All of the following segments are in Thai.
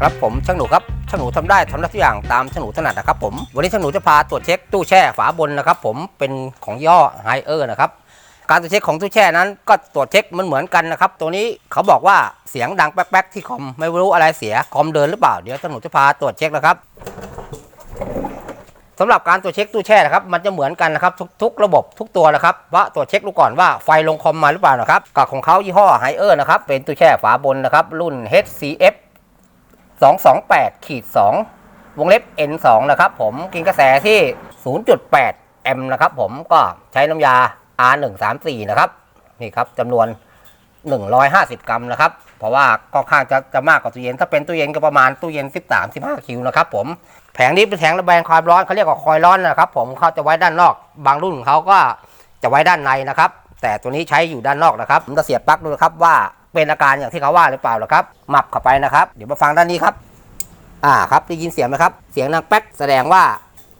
ครับผมช่างหนูครับช่างหนูทำได้ทำได้ทุกอย่างตามช่างหนูถนัดนะครับผมวันนี้ช่างหนูจะพาตรวจเช็คตู้แช่ฝาบนนะครับผมเป็นของย่อไฮเออร์นะครับการตรวจเช็คของตู้แช่นั้นก็ตรวจเช็คมันเหมือนกันนะครับ ตัวนี้เขาบอกว่าเสียงดังแป๊กๆที่คอมไม่รู้อะไรเสียคอมเดินหรือเปล่าเดี๋ยวช่างหนูจะพาตรวจเช็คนะครับสำหรับการตรวจเช็คตู้แช่นะครับมันจะเหมือนกันนะครับทุกทุกระบบทุกตัวนะครับว่าตรวจเช็คดูก่อนว่าไฟลงคอมมาหรือเปล่านะครับกับของเขายี่ห้อไฮเออร์นะครับเป็นตู้แช่ฝาบนนะครับรุ่น HCF 228ขีด2วงเล็บ N2 นะครับผมกินกระแสที่ 0.8 แอมป์นะครับผมก็ใช้น้ำยา R134 นะครับนี่ครับจำนวน 150 กรัมนะครับ เพราะว่าก็ข้างจะจะมากกว่าตู้เย็น ถ้าเป็นตู้เย็นก็ประมาณตู้เย็น 13-15 คิวนะครับผมแผงนี้เป็นแผงระบายความร้อนเขาเรียกว่าคอยล์ร้อนนะครับผมเขาจะไว้ด้านนอก บางรุ่นเขาก็จะไว้ด้านในนะครับ แต่ตัวนี้ใช้อยู่ด้านนอกนะครับผมจะเสียบปลั๊กดูนะครับว่า เป็นอาการอย่างที่เขาว่าหรือเปล่านะครับ หมับเข้าไปนะครับ เดี๋ยวมาฟังด้านนี้ครับ อ่าครับได้ยินเสียงไหมครับ เสียงดังแป๊กแสดงว่า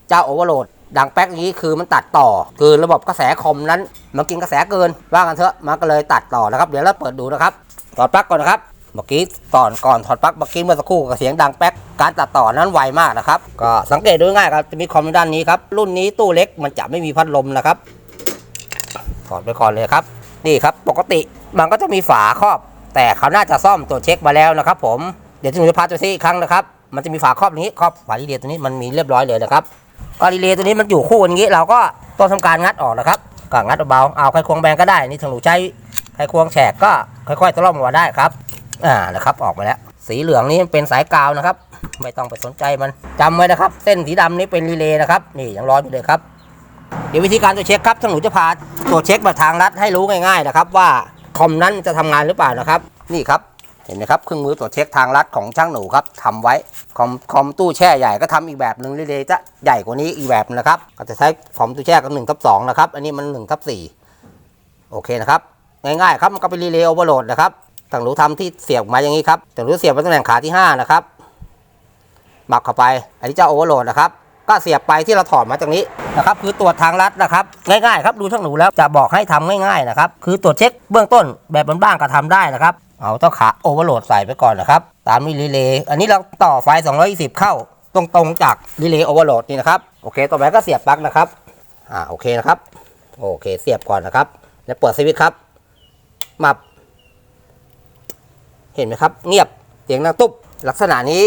เจ้าโอเวอร์โหลดดังแป๊กนี้คือมันตัดต่อ คือระบบกระแสคอมนั้น มันกินกระแสเกิน ว่ากันเถอะมันก็เลยตัดต่อนะครับ เดี๋ยวเราเปิดดูนะครับถอดปลั๊กก่อนนะครับเมื่อกี้ก่อนก่อนถอดปลั๊กเมื่อกี้เมื่อสักครู่กับเสียงดังแป๊กการตัดต่อนั้นไวมากนะครับก็สังเกตดูง่ายครับจะมีคอมด้านนี้ครับรุ่นนี้ตู้เล็กมันจะไม่มีพัดลมนะครับถอดไปก่อนเลยครับ นี่ครับปกติมันก็จะมีฝาครอบ แต่เขาน่าจะซ่อมตรวจเช็คมาแล้วนะครับผมเดี๋ยวจะหนูจะพาตัวซีอีกครั้งนะครับ มันจะมีฝาครอบนี้ครอบฝารีเลย์ตัวนี้มันมีเรียบร้อยเลยนะครับก็รีเลย์ตัวนี้มันอยู่คู่กันอย่างนี้เราก็ต้องทำการงัดออกนะครับก็งัดเบาๆเอาไขควงแบนก็ได้นี่ทางหนูใช้ไขควงแฉกก็ค่อยๆตะล่อมออกมาได้ครับอ่านะครับออกมาแล้ว สีเหลืองนี้เป็นสายกาวนะครับ ไม่ต้องไปสนใจมันจำไว้นะครับ เส้นสีดำนี้เป็นรีเลย์นะครับ นี่ยังร้อนอยู่เลยครับ เดี๋ยววิธีการตรวจเช็คครับทางหนูจะพาตรวจเช็คแบบทางลัดให้รู้ง่ายๆนะครับ ว่าคอมนั้นจะทำงานหรือเปล่านะครับ นี่ครับเห็นไหมครับเครื่องมือตรวจเช็คทางลัดของช่างหนูครับทำไว้คอมคอมตู้แช่ใหญ่ก็ทำอีกแบบหนึ่งรีเลย์จะใหญ่กว่านี้อีกแบบนะครับก็จะใช้คอมตู้แช่กับหนึ่งทับสองนะครับอันนี้มันหนึ่งทับสี่โอเคนะครับง่ายๆครับมันก็เป็นรีเลย์โอเวอร์โหลดนะครับทางหนูทำที่เสียบมาอย่างนี้ครับทางหนูเสียบไปตำแหน่งขาที่ห้านะครับหมับเข้าไป อันนี้จะโอเวอร์โหลดนะครับ ก็เสียบไปที่เราถอดมาจากนี้นะครับคือตรวจทางลัดนะครับง่ายๆครับดูช่างหนูแล้วจะบอกให้ทำง่ายๆนะครับคือตรวจเช็คเบื้องต้นแบบบ้านๆก็ทำได้นะครับเอาต้าขาโอเวอร์โหลดใส่ไปก่อนนะครับตามนี้รีเลย์อันนี้เราต่อไฟ 220 เข้าตรงๆจากรีเลย์โอเวอร์โหลดนี่นะครับโอเคต่อไปก็เสียบปลั๊กนะครับอ่าโอเคนะครับโอเคเสียบก่อนนะครับ แล้วเปิดสวิตช์ครับมับ เห็นไหมครับ เงียบเสียงดังตุ๊บลักษณะนี้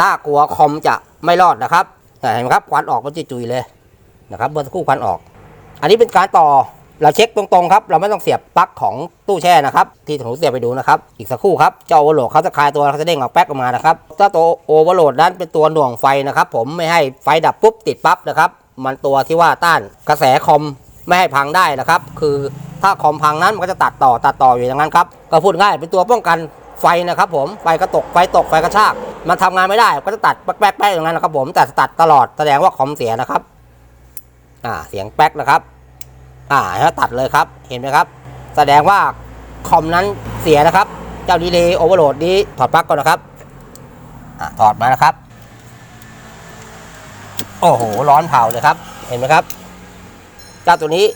น่ากลัวคอมจะไม่รอดนะครับ เห็นไหมครับควันออกมันจุยๆเลยนะครับเมื่อสักครู่ควันออก อันนี้เป็นการต่อเราเช็คตรงๆครับ เราไม่ต้องเสียบปลั๊กของตู้แช่นะครับ ที่ถุงเสียบไปดูนะครับ อีกสักครู่ครับเจ้าโอเวอร์โหลดเขาจะคลายตัวเขาจะเด้งออกแป๊กออกมานะครับเจ้าตัวโอเวอร์โหลดนั้นเป็นตัวหน่วงไฟนะครับ ผมไม่ให้ไฟดับปุ๊บติดปั๊บนะครับ มันตัวที่ว่าต้านกระแสคอมไม่ให้พังได้นะครับ คือถ้าคอมพังนั้นมันก็จะตัดต่อตัดต่ออยู่อย่างนั้นครับก็พูดง่ายเป็นตัวป้องกันไฟนะครับ ผมไฟกระตกไฟตกไฟกระชาก มันทำงานไม่ได้ก็จะตัดแป๊กๆๆอย่างนั้นนะครับ ผมแต่ตัดตลอดแสดงว่าคอมเสียนะครับ อ่าเสียงแป๊กนะครับ อ่าแล้วตัดเลยครับ เห็นไหมครับ แสดงว่าคอมนั้นเสียนะครับ เจ้าดีเลย์โอเวอร์โหลดนี้ถอดปลั๊กก่อนนะครับอ่าถอดมานะครับ โอ้โหร้อนเผาเลยครับ เห็นไหมครับ เจ้าตัวนี้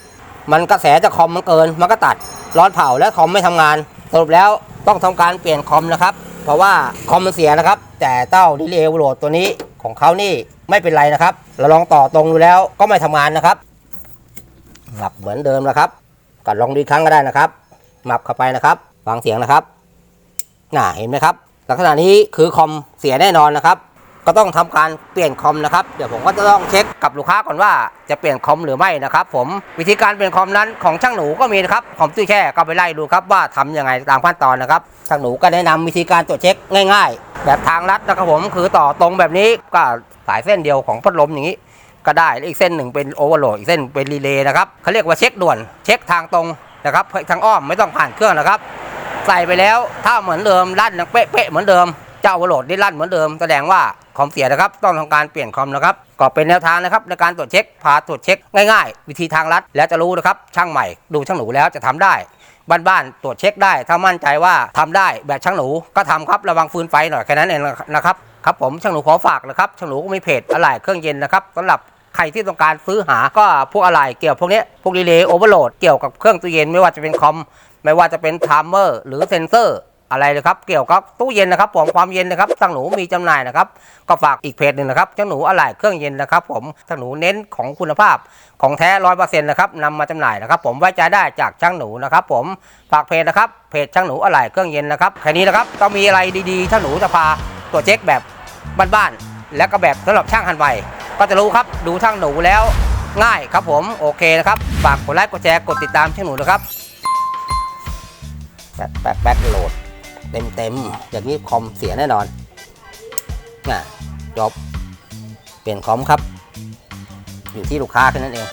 มันกระแสจากคอมมันเกิน มันก็ตัดร้อนเผาและคอมไม่ทำงานสรุปแล้วต้องทำการเปลี่ยนคอมนะครับ เพราะว่าคอมมันเสียนะครับ แต่เต้าดิเลย์โอเวอโหลดตัวนี้ของเขานี่ไม่เป็นไรนะครับ เราลองต่อตรงดูแล้วก็ไม่ทำงานนะครับหมับเหมือนเดิมนะครับกัดลองดูอีกครั้งก็ได้นะครับหมับเข้าไปนะครับฟังเสียงนะครับน่าเห็นไหมครับ ลักษณะนี้คือคอมเสียแน่นอนนะครับ ก็ต้องทำการเปลี่ยนคอมนะครับ เดี๋ยวผมก็จะต้องเช็คกับลูกค้าก่อนว่าจะเปลี่ยนคอมหรือไม่นะครับผมวิธีการเปลี่ยนคอมนั้นของช่างหนูก็มีนะครับคอมตู้แช่ก็ไปไล่ดูครับว่าทำยังไงตามขั้นตอนนะครับช่างหนูก็แนะนำวิธีการตรวจเช็คง่าย ๆ แบบทางลัดนะครับผมคือต่อตรงแบบนี้ก็สายเส้นเดียวของพัดลมอย่างนี้ก็ได้อีกเส้นหนึ่งเป็นโอเวอร์โหลดอีกเส้นเป็นรีเลย์นะครับเขาเรียกว่าเช็คด่วนเช็คทางตรงนะครับทางอ้อมไม่ต้องผ่านเครื่องนะครับ ใส่ไปแล้วถ้าเหมือนเดิมลั่นเป๊ะๆเหมือนเดิม จ้าโอเวอร์โหลดนี่ลั่นเหมือนเดิมแสดงว่าคอมเสียนะครับ ต้องทำการเปลี่ยนคอมนะครับ ก็เป็นแนวทางนะครับในการตรวจเช็ค พาตรวจเช็คง่ายๆ วิธีทางลัด แล้วจะรู้นะครับ ช่างใหม่ดูช่างหนูแล้วจะทำได้ บ้านๆตรวจเช็คได้ ถ้ามั่นใจว่าทำได้แบบช่างหนูก็ทำครับระวังฟืนไฟหน่อยแค่นั้นเองนะครับครับผมช่างหนูขอฝากนะครับช่างหนูก็มีเพจอะไหล่เครื่องเย็นนะครับสำหรับใครที่ต้องการซื้อหาก็พวกอะไหล่เกี่ยวพวกนี้พวกรีเลย์โอเวอร์โหลดเกี่ยวกับเครื่องตู้เย็นไม่ว่าจะเป็นคอมไม่ว่าจะเป็นไทม์เมอร์หรือเซนเซอร์ อะไรเลยครับเกี่ยวกับตู้เย็นนะครับผมความเย็นนะครับช่างหนูมีจำหน่ายนะครับก็ฝากอีกเพจหนึ่งนะครับช่างหนูอะไหล่เครื่องเย็นนะครับ ผมช่างหนูเน้นของคุณภาพของแท้ร้อยเปอร์เซ็นต์นะครับนำมาจำหน่ายนะครับ ผมไว้ใจได้จากช่างหนูนะครับ ผมฝากเพจนะครับเพจช่างหนูอะไหล่เครื่องเย็นนะครับแค่นี้นะครับก็มีอะไรดีๆช่างหนูจะพาตัวเช็คแบบบ้านๆและก็แบบสำหรับช่างหันไวก็จะรู้ครับดูช่างหนูแล้วง่ายครับผมโอเคนะครับฝากกดไลค์กดแชร์กดติดตามช่างหนูนะครับแป๊กแป๊กแป๊กโหลด เต็มเต็มๆอย่างนี้คอมเสียแน่นอนน่ะจบเปลี่ยนคอมครับ อยู่ที่ลูกค้าแค่นั้นเอง